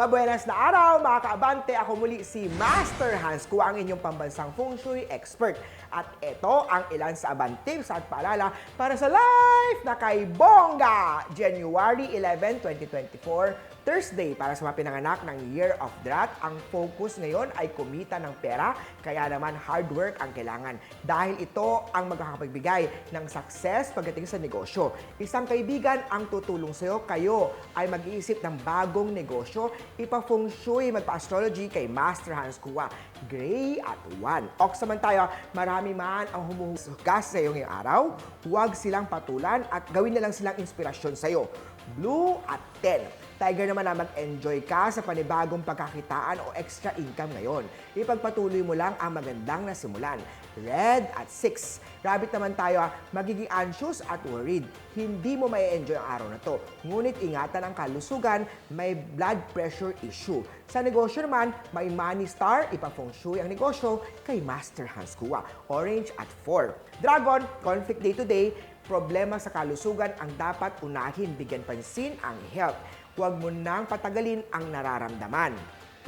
Mabuenas na araw mga kaabante. Ako muli si Master Hans, kuha ang inyong pambansang feng shui expert. At ito ang ilan sa abante tips at paalala para sa live na kay Bongga! January 11, 2024, Thursday para sa mga pinanganak ng Year of the Rat. Ang focus ngayon ay kumita ng pera, kaya naman hard work ang kailangan. Dahil ito ang magkakapagbigay ng success pagdating sa negosyo. Isang kaibigan ang tutulong sa iyo, kayo ay mag-iisip ng bagong negosyo, ipa-feng shui, magpa-astrology kay Master Hans Kua. Gray at 1. Ok naman tayo, marami man ang humuhugas sa iyo ngayong araw, huwag silang patulan at gawin na lang silang inspirasyon sa iyo. Blue at 10. Tiger naman na mag-enjoy ka sa panibagong pagkakitaan o extra income ngayon. Ipagpatuloy mo lang ang magandang nasimulan. Red at 6. Rabbit naman tayo, magiging anxious at worried. Hindi mo may enjoy ang araw na to. Ngunit ingatan ang kalusugan, may blood pressure issue. Sa negosyo naman, may money star, ipafeng shui ang negosyo kay Master Hans Kua. Orange at 4. Dragon, conflict day to day, problema sa kalusugan ang dapat unahin, bigyan pansin ang health. Huwag mo nang patagalin ang nararamdaman.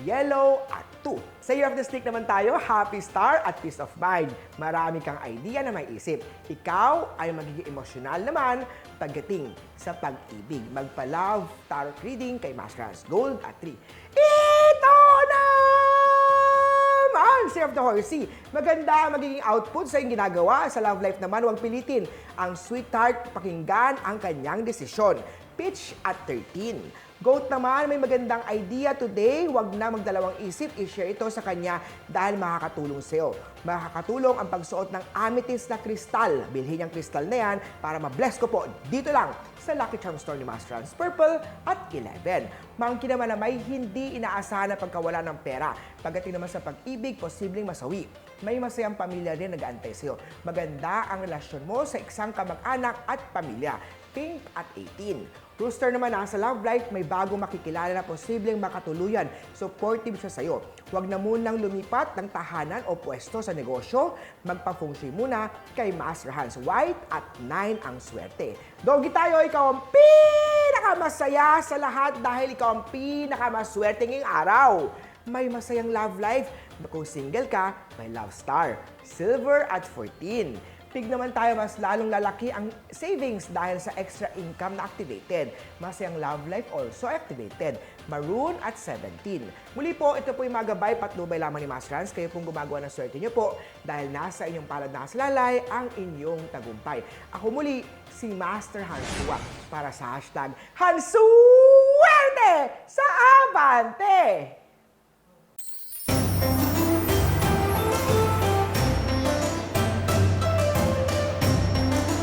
Yellow at 2. Sa Year of the Snake naman tayo, happy star at peace of mind. Marami kang idea na may isip. Ikaw ay magiging emosyonal naman pagdating sa pag-ibig. Magpa-love tarot reading kay Master Hans Gold at 3. Ito na! naman, Save the Horsey. Maganda ang magiging output sa iyong ginagawa. Sa love life naman, huwag pilitin. Ang sweetheart, pakinggan ang kanyang desisyon. Pitch at 13. Goat naman, may magandang idea today. Huwag na magdalawang isip, i-share ito sa kanya dahil makakatulong sa. Makakatulong ang pagsuot ng amethyst na kristal. Bilhin ang kristal na yan para ma-bless ko po dito lang sa Lucky Charm Store ni Master Hans Purple at 11. Monkey naman na may hindi inaasahan na pagkawala ng pera. Pagdating naman sa pag-ibig, posibleng masawi. May masayang pamilya rin nag-aantay sa iyo. Maganda ang relasyon mo sa isang kamag-anak at pamilya. Pink at 18. Rooster naman nasa love life, may bagong makikilala na posibleng makatuluyan. Supportive siya sa'yo. Huwag na munang lumipat ng tahanan o pwesto sa negosyo. Magpa-feng muna kay Master Hans White at 9 ang swerte. Dogi tayo, ikaw ang pinakamasaya sa lahat dahil ikaw ang pinakamaswerte ngayong araw. May masayang love life. Kung single ka, may love star. Silver at 14. Pig naman tayo, mas lalong lalaki ang savings dahil sa extra income na activated. Masayang love life also activated. Maroon at 17. Muli po, ito po yung mga gabay patnubay lamang ni Master Hans. Kayo pong gumagawa ng swerte niyo po dahil nasa inyong palad na lalay ang inyong tagumpay. Ako muli, si Master Hans Tuwa para sa hashtag Hansuwerte sa Abante!